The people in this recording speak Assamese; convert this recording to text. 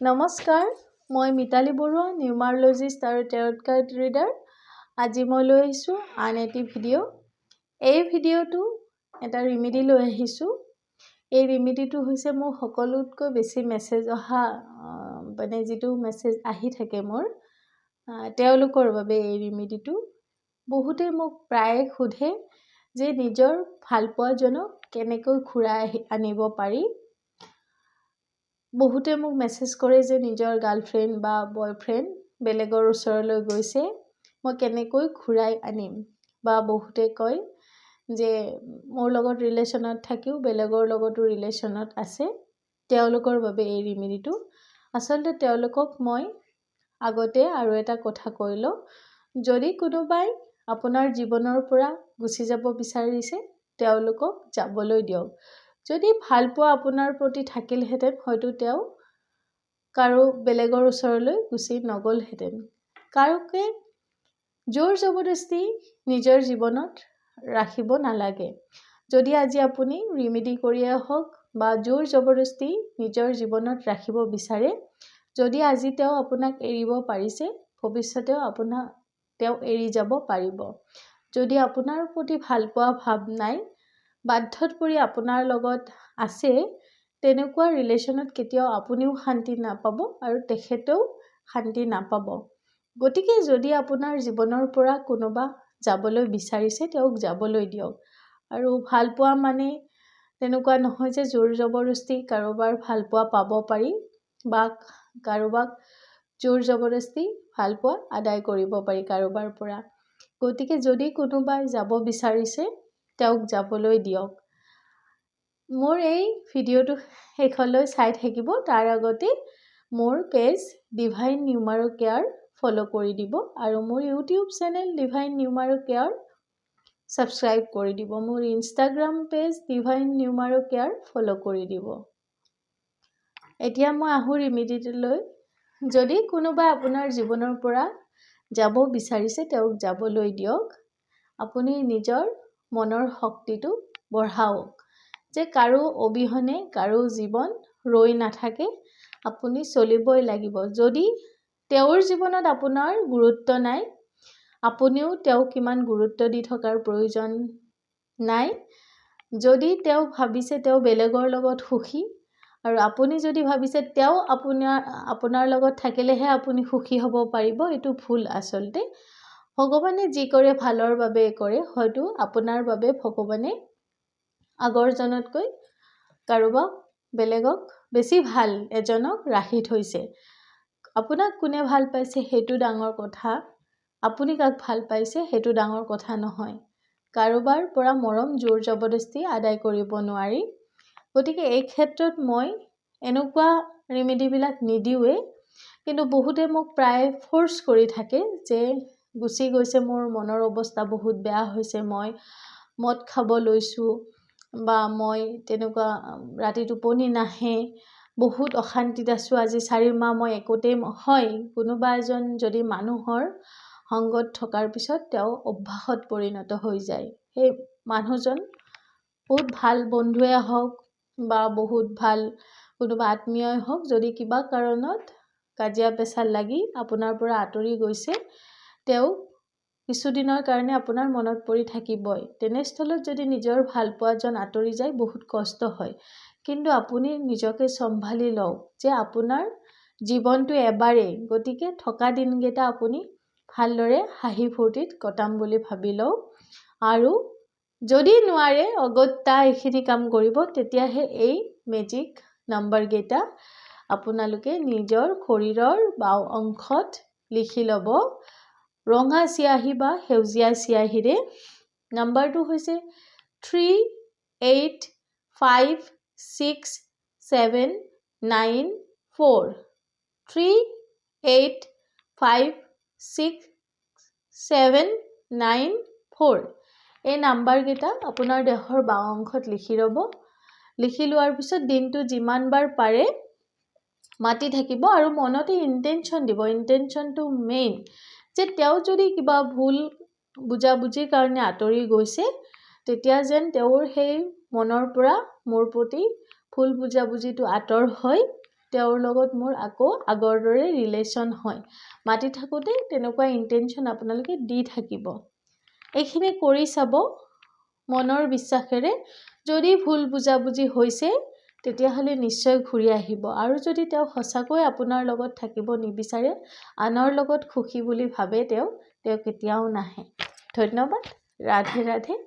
নমস্কাৰ মই মিতালী বৰুৱা নিউমাৰলজিষ্ট আৰু টেৰট কাৰ্ড ৰিডাৰ আজি মই লৈ আহিছোঁ আন এটি ভিডিঅ' এই ভিডিঅ'টো এটা ৰিমিডি লৈ আহিছোঁ। এই ৰিমিডিটো হৈছে মোৰ সকলোতকৈ বেছি মেছেজ অহা মানে যিটো মেছেজ আহি থাকে মোৰ তেওঁলোকৰ বাবে এই ৰিমিডিটো বহুতে মোক প্ৰায়ে সোধে যে নিজৰ ভালপোৱাজনক কেনেকৈ ঘূৰাই আনিব পাৰি। বহুতে মোক মেছেজ কৰে যে নিজৰ গাৰ্লফ্ৰেণ্ড বা বয়ফ্ৰেণ্ড বেলেগৰ ওচৰলৈ গৈছে মই কেনেকৈ ঘূৰাই আনিম? বা বহুতে কয় যে মোৰ লগত ৰিলেশ্যনত থাকিও বেলেগৰ লগতো ৰিলেশ্যনত আছে তেওঁলোকৰ বাবে এই ৰিমিডিটো আচলতে তেওঁলোকক মই আগতে আৰু এটা কথা কৈ লওঁ যদি কোনোবাই আপোনাৰ জীৱনৰ পৰা গুচি যাব বিচাৰিছে তেওঁলোকক যাবলৈ দিয়ক। যদি ভালপোৱা আপোনাৰ প্ৰতি থাকিলহেঁতেন, হয়তো তেওঁ কাৰো বেলেগৰ ওচৰলৈ গুচি নগ'লহেঁতেন। কাৰোকে জোৰ জবৰদস্তি নিজৰ জীৱনত ৰাখিব নালাগে। যদি আজি আপুনি ৰিমিডি কৰিয়ে হওক বা জোৰ জবৰদস্তি নিজৰ জীৱনত ৰাখিব বিচাৰে, যদি আজি তেওঁ আপোনাক এৰিব পাৰিছে, ভৱিষ্যতেও আপোনাক তেওঁ এৰি যাব পাৰিব। যদি আপোনাৰ প্ৰতি ভালপোৱা ভাৱ নাই বাধ্যত পৰি আপোনাৰ লগত আছে তেনেকুৱা ৰিলেশ্যনত কেতিয়াও আপুনিও শান্তি নাপাব আৰু তেখেতেও শান্তি নাপাব। গতিকে যদি আপোনাৰ জীৱনৰ পৰা কোনোবা যাবলৈ বিচাৰিছে তেওঁক যাবলৈ দিয়ক। আৰু ভালপোৱা মানে তেনেকুৱা নহয় যে জোৰ জবৰদস্তি কাৰোবাৰ ভালপোৱা পাব পাৰি বা কাৰোবাক জোৰ জবৰদস্তি ভালপোৱা আদায় কৰিব পাৰি কাৰোবাৰ পৰা। গতিকে যদি কোনোবাই যাব বিচাৰিছে তেওঁক যাবলৈ দিয়ক। মোৰ এই ভিডিঅ'টো শেষলৈ চাই থাকিব। তাৰ আগতে মোৰ page divine numero care follow' কৰি দিব আৰু মোৰ YouTube channel divine numero care subscribe কৰি দিব। মোৰ Instagram page divine numero care follow' কৰি দিব। এতিয়া মই আহোঁ ৰিমিডিটোলৈ যদি কোনোবাই আপোনাৰ জীৱনৰ পৰা যাব বিচাৰিছে তেওঁক যাবলৈ দিয়ক। আপুনি নিজৰ মনৰ শক্তিটো বঢ়াওক। যে কাৰো অবিহনে কাৰো জীৱন ৰৈ নাথাকে আপুনি চলিবই লাগিব। যদি তেওঁৰ জীৱনত আপোনাৰ গুৰুত্ব নাই আপুনিও তেওঁক ইমান গুৰুত্ব দি থকাৰ প্ৰয়োজন নাই? যদি তেওঁ ভাবিছে তেওঁ বেলেগৰ লগত সুখী আৰু আপুনি যদি ভাবিছে তেওঁ আপোনাৰ আপোনাৰ লগত থাকিলেহে আপুনি সুখী হ'ব পাৰিব এইটো ভুল আচলতে। ভগৱানে যি কৰে ভালৰ বাবে কৰে হয়তো আপোনাৰ বাবে ভগৱানে আগৰজনতকৈ কাৰোবাক বেলেগক বেছি ভাল এজনক ৰাখি থৈছে। আপোনাক কোনে ভাল পাইছে সেইটো ডাঙৰ কথা আপুনি কাক ভাল পাইছে সেইটো ডাঙৰ কথা নহয়। কাৰোবাৰ পৰা মৰম জোৰ জবৰদস্তি আদায় কৰিব নোৱাৰি। গতিকে এই ক্ষেত্ৰত মই এনেকুৱা ৰিমিডিবিলাক নিদিওঁৱেই কিন্তু বহুতে মোক প্ৰায় ফ'ৰ্চ কৰি থাকে যে গুচি গৈছে মোৰ মনৰ অৱস্থা বহুত বেয়া হৈছে। মই মদ খাব লৈছোঁ বা মই তেনেকুৱা ৰাতি টোপনি নাহে বহুত অশান্তিত আছোঁ। আজি চাৰি মাহ মই একোতেই হয়। কোনোবা এজন যদি মানুহৰ সংগত থকাৰ পিছত তেওঁ অভ্যাসত পৰিণত হৈ যায়। সেই মানুহজন বহুত ভাল বন্ধুৱে হওক বা বহুত ভাল কোনোবা আত্মীয়ই হওক যদি কিবা কাৰণত কাজিয়া পেচাল লাগি আপোনাৰ পৰা আঁতৰি গৈছে তেওঁ কিছুদিনৰ কাৰণে আপোনাৰ মনত পৰি থাকিবই। তেনেস্থলত যদি নিজৰ ভালপোৱাজন আঁতৰি যায়, বহুত কষ্ট হয়। কিন্তু আপুনি নিজকে চম্ভালি লওক যে আপোনাৰ জীৱনটো এবাৰেই। গতিকে থকা দিনকেইটা আপুনি ভালদৰে হাঁহি ফূৰ্তিত কটাম বুলি ভাবি লওক। আৰু যদি নোৱাৰে, অগত্যা এইখিনি কাম কৰিব, তেতিয়াহে এই মেজিক নাম্বাৰকেইটা আপোনালোকে নিজৰ শৰীৰৰ বাওঁ অংশত লিখি ল'ব। ৰঙা চিয়াহী বা সেউজীয়া চিয়াহীৰে। নাম্বাৰটো হৈছে three eight five six seven nine four three eight five six seven nine four এই নাম্বাৰকেইটা আপোনাৰ দেহৰ বাওঁ অংশত লিখি ল'ব লিখি লোৱাৰ পিছত দিনটো যিমানবাৰ পাৰে মাতি থাকিব আৰু মনতে ইনটেনশ্যন দিব। ইনটেনশ্যনটো মেইন যে তেওঁ যদি কিবা ভুল বুজাবুজিৰ কাৰণে আঁতৰি গৈছে তেতিয়া যেন তেওঁৰ সেই মনৰ পৰা মোৰ প্ৰতি ভুল বুজাবুজিটো আঁতৰ হৈ তেওঁৰ লগত মোৰ আকৌ আগৰ দৰে ৰিলেশ্যন হয়। মাতি থাকোঁতে তেনেকুৱা ইণ্টেনশ্যন আপোনালোকে দি থাকিব। এইখিনি কৰি চাব মনৰ বিশ্বাসেৰে। যদি ভুল বুজাবুজি হৈছে তেতিয়াহ'লে নিশ্চয় ঘূৰি আহিব। আৰু যদি তেওঁ সঁচাকৈ আপোনাৰ লগত থাকিব নিবিচাৰে আনৰ লগত সুখী বুলি ভাবে তেওঁ তেওঁ কেতিয়াও নাহে। ধন্যবাদ। ৰাধে ৰাধে।